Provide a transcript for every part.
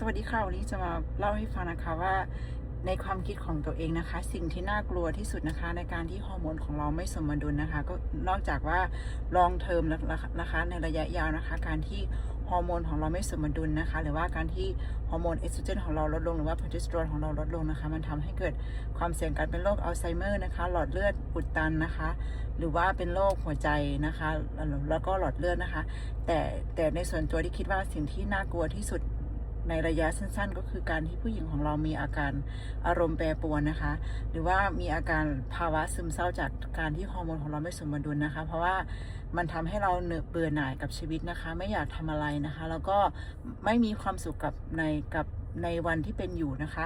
สวัสดีค่ะวันนี้จะมาเล่าให้ฟังนะคะว่าในความคิดของตัวเองนะคะ สิ่งที่น่ากลัวที่สุดนะคะ ในการที่ฮอร์โมนของเราไม่สมดุลนะคะ ก็นอกจากว่าลองเทอมนะคะในระยะยาวนะคะ การที่ฮอร์โมนของเราไม่สมดุลนะคะ หรือว่าการที่ฮอร์โมนเอสโตรเจนของเราลดลงหรือว่าโปรเจสเตอโรนของเราลดลงนะคะ มันทำให้เกิดความเสี่ยงการเป็นโรคอัลไซเมอร์นะคะ หลอดเลือดอุดตันนะคะ หรือว่าเป็นโรคหัวใจนะคะ แล้วก็หลอดเลือดนะคะ แต่แต่ในส่วนตัวที่คิดว่าสิ่งที่น่ากลัวที่สุด ในระยะสั้นๆ ก็คือการที่ผู้หญิงของเรามีอาการอารมณ์แปรปรวนนะคะ หรือว่ามีอาการภาวะซึมเศร้าจากการที่ฮอร์โมนของเราไม่สมดุลนะคะ เพราะว่ามันทำให้เราเหนื่อยเบื่อหน่ายกับชีวิตนะคะ ไม่อยากทำอะไรนะคะ แล้วก็ไม่มีความสุขกับในกับในวันที่เป็นอยู่นะคะ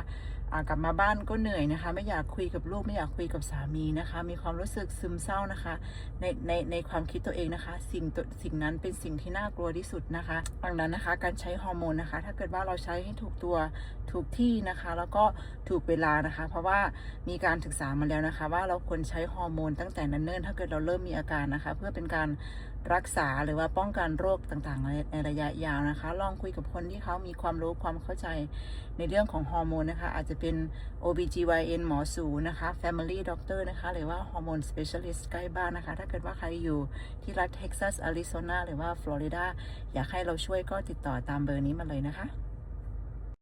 กลับมาบ้านก็เหนื่อยนะคะ ไม่อยากคุยกับลูกไม่อยากคุยกับสามีนะคะ มีความรู้สึกซึมเศร้านะคะ ในในในความคิดตัวเองนะคะ สิ่งตสิ่งนั้นเป็นสิ่งที่น่ากลัวที่สุดนะคะดังนั้นนะคะ การใช้ฮอร์โมนนะคะ ถ้าเกิดว่าเราใช้ให้ถูกตัวถูกที่นะคะ แล้วก็ถูกเวลานะคะ เพราะว่ามีการศึกษามาแล้วนะคะ ว่าเราควรใช้ฮอร์โมนตั้งแต่นั้นเนิ่นถ้าเกิดเราเริ่มมีอาการนะคะ เพื่อเป็นการรักษาหรือว่าป้องกันโรคต่างๆในระยะยาวนะคะ ลองคุยกับคนที่เขามีความรู้ความเข้าใจในเรื่องของฮอร์โมนนะคะ อาจจะเป็น OBGYN หมอสูนะคะ Family Doctor นะคะ หรือว่าฮอร์โมน Specialist ใกล้บ้านนะคะ ถ้าเกิดว่าใครอยู่ที่รัฐเท็กซัสอาริโซนาหรือว่าฟลอริดาอยากให้เราช่วยก็ติดต่อตามเบอร์นี้มาเลยนะคะ